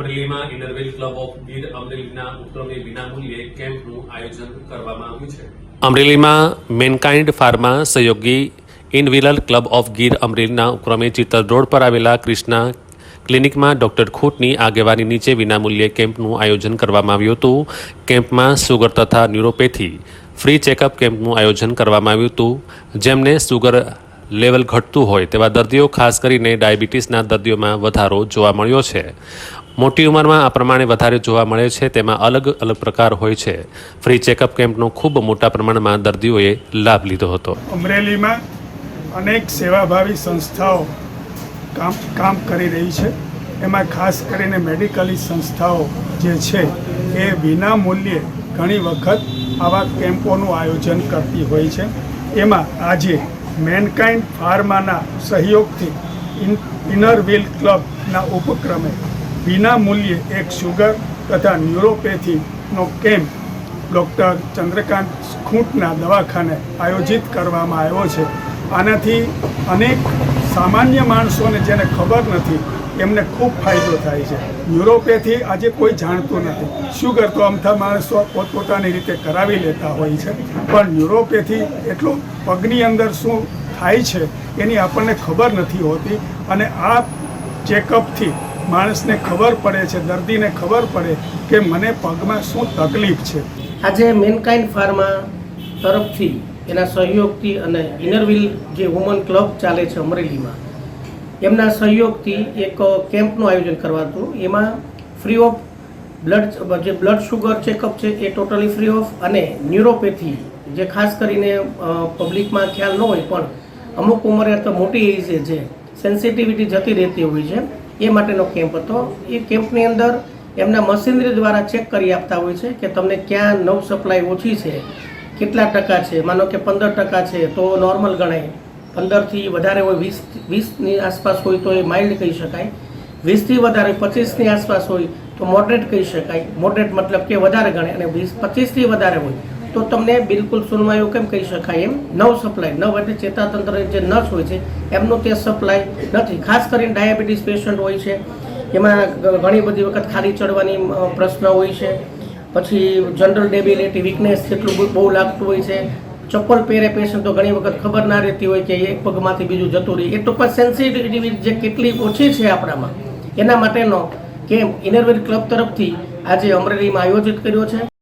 અમરેલીમાં Inner Wheel club of Gir અમરેલીના ઉપક્રમે વિનામૂલ્યે કેમ્પનું આયોજન કરવામાં આવ્યું છે. અમરેલીમાં મેનકાઇન્ડ ફાર્મા સહયોગી ઇનવિલર ક્લબ ઓફ ગીર અમરેલીના ઉપક્રમે ચિત્તલ રોડ પર આવેલા ક્રિષ્ના ક્લિનિકમાં ડોક્ટર ખૂટની આગેવાની નીચે વિનામૂલ્યે કેમ્પનું આયોજન કરવામાં આવ્યું હતું. કેમ્પમાં સુગર તથા ન્યુરોપેથી ફ્રી ચેકઅપ કેમ્પનું આયોજન કરવામાં આવ્યું હતું. જેમને સુગર લેવલ ઘટતું હોય તેવા દર્દીઓ ખાસ કરીને ડાયાબિટીસના દર્દીઓમાં વધારો જોવા મળ્યો છે. મોટી ઉંમરમાં આ પ્રમાણે વધારે જોવા મળે છે. તેમાં અલગ અલગ પ્રકાર હોય છે. ફ્રી ચેકઅપ કેમ્પનો ખૂબ મોટા પ્રમાણમાં દર્દીઓએ લાભ લીધો હતો. અમરેલીમાં અનેક સેવાભાવી સંસ્થાઓ કામ કામ કરી રહી છે. એમાં ખાસ કરીને મેડિકલી સંસ્થાઓ જે છે, એ વિના મૂલ્યે ઘણી વખત આવા કેમ્પોનું આયોજન કરતી હોય છે. એમાં આજે મેનકાઇન્ડ ફાર્માના સહયોગથી ઇન, ઇનર વ્હીલ ક્લબના ઉપક્રમે વિના મૂલ્યે એક શુગર તથા ન્યુરોપેથીનો કેમ્પ ડૉક્ટર ચંદ્રકાંત ખૂંટના દવાખાને આયોજિત કરવામાં આવ્યો છે. આનાથી અનેક સામાન્ય માણસોને જેને ખબર નથી, એમને ખૂબ ફાયદો થાય છે. ન્યુરોપેથી આજે કોઈ જાણતું નથી. શુગર તો અમથા માણસો પોતપોતાની રીતે કરાવી લેતા હોય છે, પણ ન્યુરોપેથી એટલું પગની અંદર શું થાય છે એની આપણને ખબર નથી હોતી અને આ ચેકઅપથી માણસને ખબર પડે છે, દર્દીને ખબર પડે કે મને પગમાં શું તકલીફ છે. આજે મેનકાઇન્ડ ફાર્મા તરફથી એના સહયોગથી અને ઇનરવિલ જે વુમન ક્લબ ચાલે છે અમરેલીમાં, એમના સહયોગથી એક કેમ્પનું આયોજન કરવાતું. એમાં ફ્રી ઓફ બ્લડ જે બ્લડ શુગર ચેકઅપ છે એ ટોટલી ફ્રી ઓફ અને ન્યુરોપેથી જે ખાસ કરીને પબ્લિકમાં ખ્યાલ ન હોય પણ અમુક ઉંમરે તો મોટી એજે છે સેન્સિટિવિટી જતી રહેતી હોય છે. એ માટેનો કેમ્પ હતો. એ કેમ્પની અંદર એમના મશીનરી દ્વારા ચેક કરી આપતા હોય છે કે તમને ક્યાં નવ સપ્લાય ઓછી છે, કેટલા ટકા છે, માનો કે પંદર ટકા છે, તો નોર્મલ ગણાય. પંદરથી વધારે હોય, વીસ, વીસની આસપાસ હોય તો એ માઇલ્ડ કહી શકાય. વીસથી વધારે, પચીસની આસપાસ હોય તો મોડરેટ કહી શકાય. મોડરેટ મતલબ કે વધારે ગણે અને વીસ પચીસથી વધારે હોય તો તમને બિલકુલ સુનવાયું કેમ કહી શકાય એમ? નવ સપ્લાય નવ એટલે ચેતાતંત્ર જે નસ હોય છે, એમનો તે સપ્લાય નથી. ખાસ કરીને ડાયાબિટીસ પેશન્ટ હોય છે, એમાં ઘણી બધી વખત ખાલી ચડવાની પ્રશ્ન હોય છે. પછી જનરલ ડેબિલિટી વીકનેસ જેટલું બહુ- લાગતું હોય છે. ચપ્પલ પહેરે પેશન્ટ તો ઘણી વખત ખબર ના રહેતી હોય કે એક પગમાંથી બીજું જતું રહે. એ ટૂંકમાં સેન્સિટિવિટી જે કેટલી ઓછી છે આપણામાં. એના માટેનો કેમ્પ ઇનરવેર ક્લબ તરફથી આજે અમરેલીમાં આયોજિત કર્યો છે.